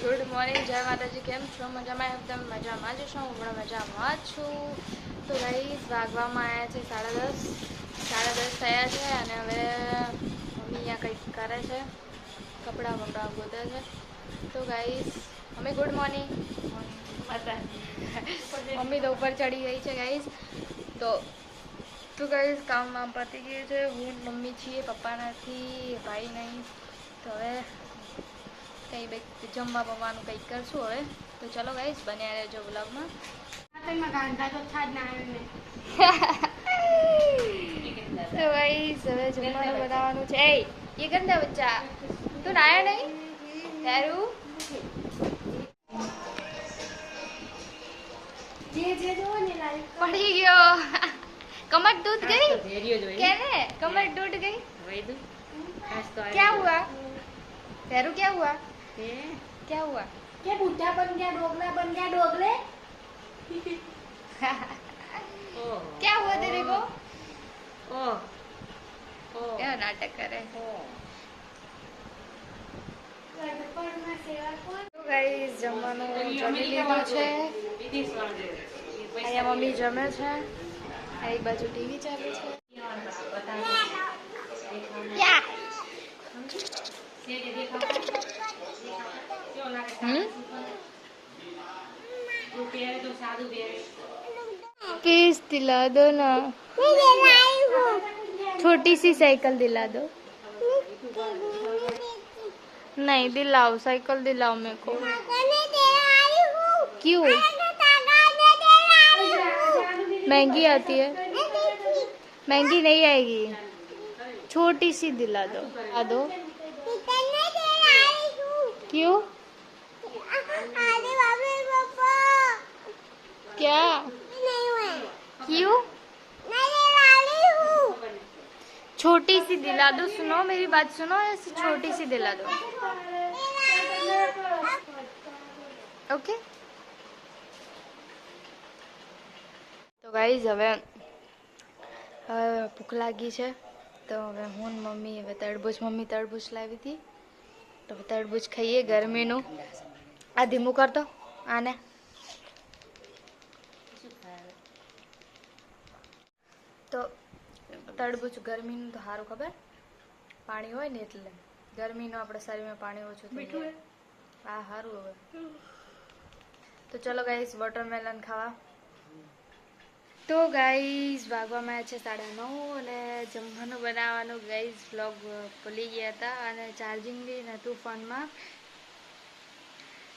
Good morning જય માતાજી કેમ છો? મજામાં? એકદમ મજામાં જ છું. હું પણ મજામાં જ છું. તો ગાઈસ વાગવામાં આવ્યા છે સાડા દસ. સાડા દસ થયા છે અને હવે મમ્મી અહીંયા કંઈક કરે છે. કપડાં બપડા ગોતે છે. તો guys mummy good morning mummy તો ઉપર ચડી ગઈ છે ગાઈસ તો તો ગાઈસ કામ વામ પતી ગયું છે. હું મમ્મી છીએ, પપ્પા નથી, ભાઈ નહીં. તો હવે કંઈ બે જમવા બમવાનું કંઈક કરશું હવે તો ચલો ગાઈસ બન્યા રહેજો બ્લોગમાં તો ગાઈસ હવે જમવાનું બનાવવાનું છે એ ये गंदा बच्चा तू नाया नहीं ठहरू પડી ગયો કમર टूट गई કેને कमर टूट गई क्या हुआ ठहरू क्या हुआ क्या हुआ क्या बूढ़ा बन गया डोगला बन गया डोगले क्या हुआ तेरे को क्या नाटक करे તો ગાઈસ જમવાનું જમી લીધું છે અહીંયા મમ્મી જમે છે આ એક બાજુ ટીવી ચાલે છે किस दिला दो ना। छोटी सी साइकिल दिला दो। नहीं, दिलाओ, साइकिल दिलाओ मेरे को। क्यों? महँगी आती है। महँगी नहीं आएगी। छोटी सी दिला दो। आ दो। क्या? क्यों छोटी सी दिला दो सुनो मेरी बात सुनो ऐसी छोटी सी दिला दो ओके તો ગાઈઝ હવે હવે ભૂખ લાગી છે તો હવે હું ને મમ્મી હવે તરબૂચ મમ્મી તરબૂચ લાવી હતી તો હવે તરબૂચ ખાઈએ ગરમીનું આ ધીમું કરતો આને તો તડબૂચ ગરમીનું તો સારું ખબર. પાણી હોય ને એટલે. ગરમીનું આપણે શરીરમાં પાણી ઓછું થઈ હા સારું હવે. તો ચલો ગાઈસ વોટરમેલન ખાવા. તો ગાઈસ વાગવામાં છે સાડા નવ અને જમવાનું બનાવવાનું ગાઈસ વ્લોગ ભૂલી ગયા હતા અને ચાર્જિંગ બી નહોતું ફોનમાં.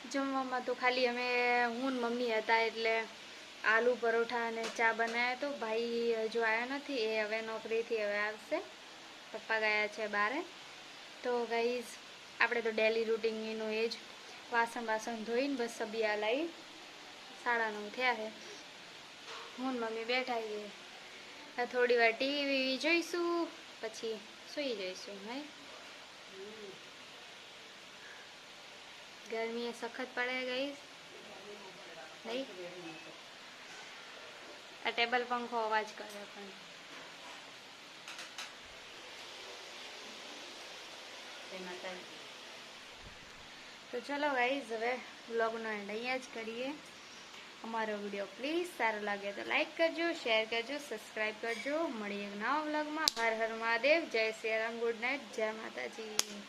જમવામાં તો ખાલી અમે હું મમ્મી હતા એટલે આલુ પરોઠા અને ચા બનાવ્યા તો ભાઈ હજુ આવ્યો નથી, એ હવે નોકરીથી હવે આવશે. પપ્પા ગયા છે બારે. તો ગાઈઝ આપણે તો ડેલી રૂટિનનું એ જ વાસણ વાસણ ધોઈને બસ સબિયા લાવી સાડા નવ થયા છે. હું મમ્મી બેઠા છીએ. થોડી વાર ટીવી જોઈશું, પછી સૂઈ જઈશું હે ગરમી સખત પડે ગઈ નહીં? આ ટેબલ પંખો અવાજ કરે પણ. તો ચલો ગાઈઝ હવે વ્લોગનો એન્ડ અહીંયા જ કરીએ અમારો વીડિયો પ્લીઝ સારો લાગે તો લાઈક કરજો શેર કરજો સબસ્ક્રાઈબ કરજો. મળીએ નવા વ્લોગમાં હર હર મહાદેવ જય શ્રી રામ ગુડ નાઇટ જય માતાજી.